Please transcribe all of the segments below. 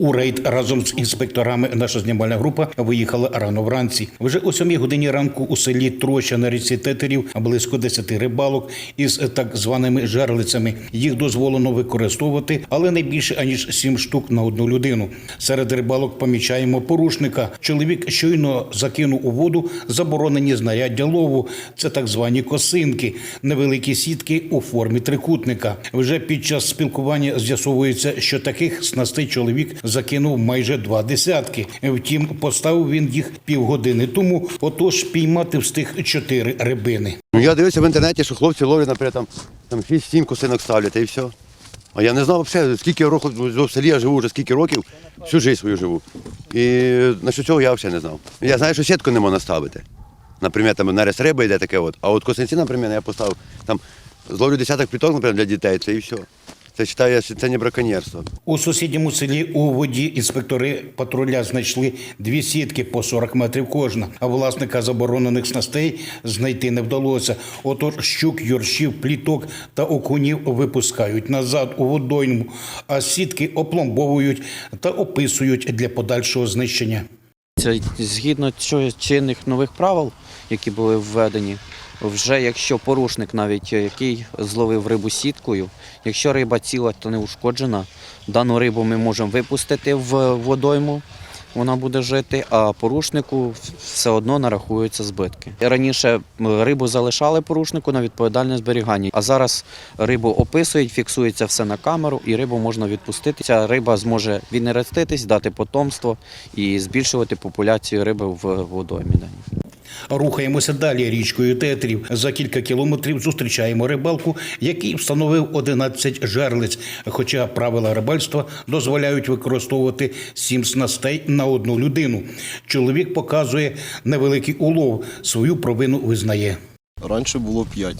У рейд разом з інспекторами наша знімальна група виїхала рано вранці. Вже о сьомій годині ранку у селі Троща на річці Тетерів близько 10 рибалок із так званими жерлицями. Їх дозволено використовувати, але не більше аніж сім штук на одну людину. Серед рибалок помічаємо порушника. Чоловік щойно закинув у воду заборонені знаряддя лову. Це так звані косинки, невеликі сітки у формі трикутника. Вже під час спілкування з'ясовується, що таких снастей чоловік закинув майже два десятки. Втім, поставив він їх півгодини тому. Отож піймати встиг чотири рибини. Ну, я дивився в інтернеті, що хлопці ловлять, наприклад, там, там 6-7 косинок ставлять і все. А я не знав взагалі, скільки років в селі я живу вже скільки років, всю життя свою живу. І насчет цього я взагалі не знав. Я знаю, що сітку не можна ставити. Наприклад, там нарез риби йде таке, от. а от косинці, наприклад, я поставив там зловлю десяток пліток, наприклад, для дітей, це і все. Це що це не браконьєрство. У сусідньому селі у воді інспектори патруля знайшли дві сітки по 40 метрів кожна, а власника заборонених снастей знайти не вдалося. Отож щук, юршів, пліток та окунів випускають назад у водойму, а сітки опломбовують та описують для подальшого знищення. Це згідно чинних нових правил, які були введені, вже якщо порушник, навіть е, який зловив рибу сіткою, якщо риба ціла та не ушкоджена, дану рибу ми можемо випустити в водойму, вона буде жити, а порушнику все одно нарахуються збитки. Раніше рибу залишали порушнику на відповідальне зберігання, а зараз рибу описують, фіксується все на камеру, і рибу можна відпустити. Ця риба зможе віднереститись, дати потомство і збільшувати популяцію риби в водоймі. Рухаємося далі річкою Тетрів. За кілька кілометрів зустрічаємо рибалку, який встановив 11 жерлиць. Хоча правила рибальства дозволяють використовувати сім снастей на одну людину. Чоловік показує невеликий улов, свою провину визнає. Раніше було 5.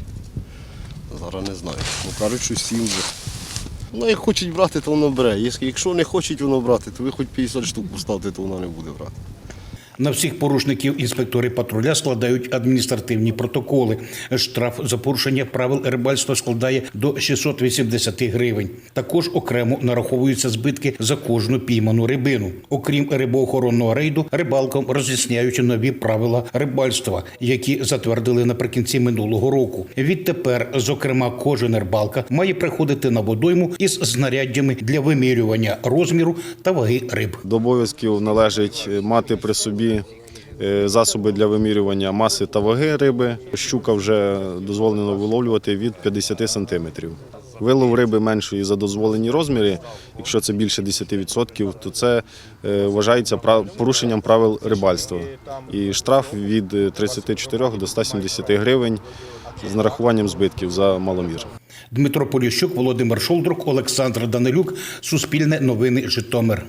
Зараз не знаю. Ну кажуть, що 7 вже. Ну, як хочуть брати, то воно бере. Якщо не хочуть воно брати, то ви хоч 50 штук поставте, то воно не буде брати. На всіх порушників інспектори патруля складають адміністративні протоколи. Штраф за порушення правил рибальства складає до 680 гривень. Також окремо нараховуються збитки за кожну пійману рибину. Окрім рибоохоронного рейду, рибалкам роз'ясняють нові правила рибальства, які затвердили наприкінці минулого року. Відтепер, зокрема, кожен рибалка має приходити на водойму із знаряддями для вимірювання розміру та ваги риб. До обов'язків належить мати при собі е, засоби для вимірювання маси та ваги риби. Щука вже дозволено виловлювати від 50 сантиметрів. Вилов риби меншої за дозволені розміри, якщо це більше 10%, то це е, вважається порушенням правил рибальства. І штраф від е, 34 до 170 гривень з нарахуванням збитків за маломір. Дмитро Поліщук, Володимир Шолдрук, Олександр Данилюк. Суспільне новини Житомир.